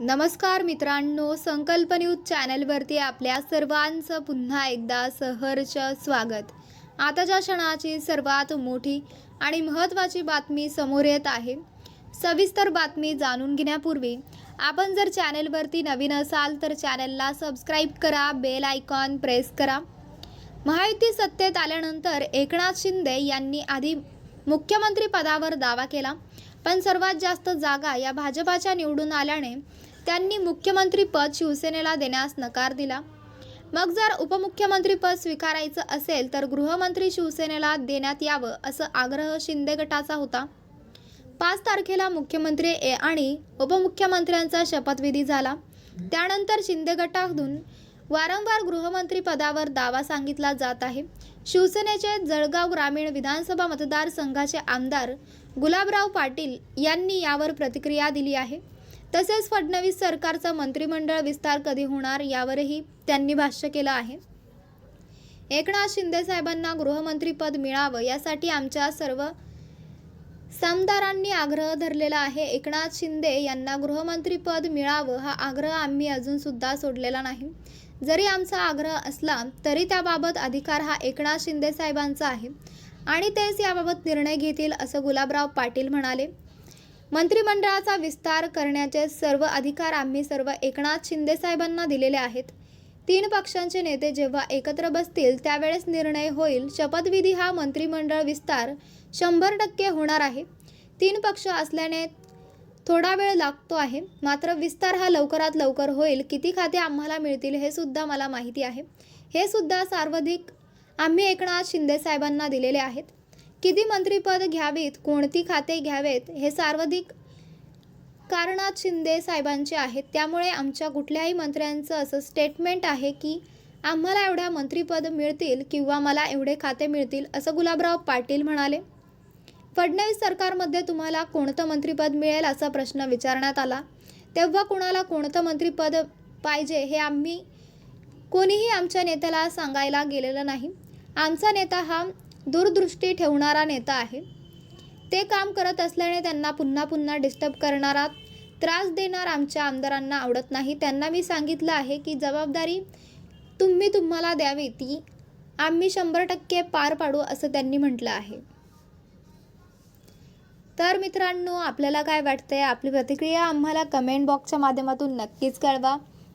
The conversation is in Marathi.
नमस्कार मित्रांनो संकल्प न्यूज चॅनलवरती आपल्या सर्वांचं पुन्हा एकदा सहर्ष स्वागत. आताच्या क्षणाची सर्वात मोठी आणि महत्त्वाची बातमी समोर येत आहे. सविस्तर बातमी जाणून घेण्यापूर्वी आपण जर चॅनलवरती नवीन असाल तर चॅनलला सबस्क्राईब करा बेल आयकॉन प्रेस करा. महायुती सत्तेत आल्यानंतर एकनाथ शिंदे यांनी आधी मुख्यमंत्री पदावर दावा केला. पण सर्वात जास्त जागा या भाजपाच्या निवडून आल्याने त्यांनी मुख्यमंत्रीपद शिवसेनेला देण्यास नकार दिला. मग जर उपमुख्यमंत्रीपद स्वीकारायचं असेल तर गृहमंत्री शिवसेनेला देण्यात यावं असं आग्रह शिंदे गटाचा होता. पाच तारखेला मुख्यमंत्री ए आणि उपमुख्यमंत्र्यांचा शपथविधी झाला. त्यानंतर शिंदे गटातून वारंवार गृहमंत्री पदावर दावा सांगितला जात आहे. शिवसेनेचे जळगाव ग्रामीण विधानसभा मतदारसंघाचे आमदार गुलाबराव पाटील यांनी यावर प्रतिक्रिया दिली आहे. तसेच फडणवीस सरकारचा मंत्रिमंडळ विस्तार कधी होणार यावरही त्यांनी भाष्य केलं आहे. एकनाथ शिंदे साहेबांना गृहमंत्रीपद मिळावं यासाठी आमच्या सर्व सामदारांनी आग्रह धरलेला आहे. एकनाथ शिंदे यांना गृहमंत्रीपद मिळावं हा आग्रह आम्ही अजूनसुद्धा सोडलेला नाही. जरी आमचा आग्रह असला तरी त्याबाबत अधिकार हा एकनाथ शिंदे साहेबांचा आहे. आणि तेच याबाबत निर्णय घेतील असं गुलाबराव पाटील म्हणाले. मंत्रिमंडळाचा विस्तार करण्याचे सर्व अधिकार आम्ही सर्व एकनाथ शिंदेसाहेबांना दिलेले आहेत. तीन पक्षांचे नेते जेव्हा एकत्र बसतील त्यावेळेस निर्णय होईल. शपथविधी हा मंत्रिमंडळ विस्तार शंभर टक्के होणार आहे. तीन पक्ष असल्याने थोडा वेळ लागतो आहे. मात्र विस्तार हा लवकरात लवकर होईल. किती खाते आम्हाला मिळतील हे सुद्धा मला माहिती आहे. हे सुद्धा सर्वाधिक आम्ही एकनाथ शिंदे साहेबांना दिलेले आहेत. किती मंत्रीपद घ्यावीत कोणती खाते घ्यावेत हे सर्वाधिक कारणात शिंदे साहेबांचे आहेत. त्यामुळे आमच्या कुठल्याही मंत्र्यांचं असं स्टेटमेंट आहे की आम्हाला एवढ्या मंत्रीपद मिळतील किंवा मला एवढे खाते मिळतील असं गुलाबराव पाटील म्हणाले. फडणवीस सरकारमध्ये तुम्हाला कोणतं मंत्रिपद मिळेल असा प्रश्न विचारण्यात आला. तेव्हा कुणाला कोणतं मंत्रिपद पाहिजे हे आम्ही कोणीही आमच्या नेत्याला सांगायला गेलेलं नाही. आमचा नेता हा दूरदृष्टी ठेवणारा नेता आहे. ते काम करत असल्याने त्यांना पुन्हा पुन्हा डिस्टर्ब करणारा त्रास देणार आमच्या आमदारांना आवडत नाही. त्यांना मी सांगितलं आहे की जबाबदारी तुम्ही तुम्हाला द्यावी ती आम्ही शंभर टक्के पार पाडू असं त्यांनी म्हटलं आहे. तर मित्रांनो आपल्याला काय वाटतंय? आपली प्रतिक्रिया आम्हाला कमेंट बॉक्सच्या माध्यमातून नक्कीच कळवा.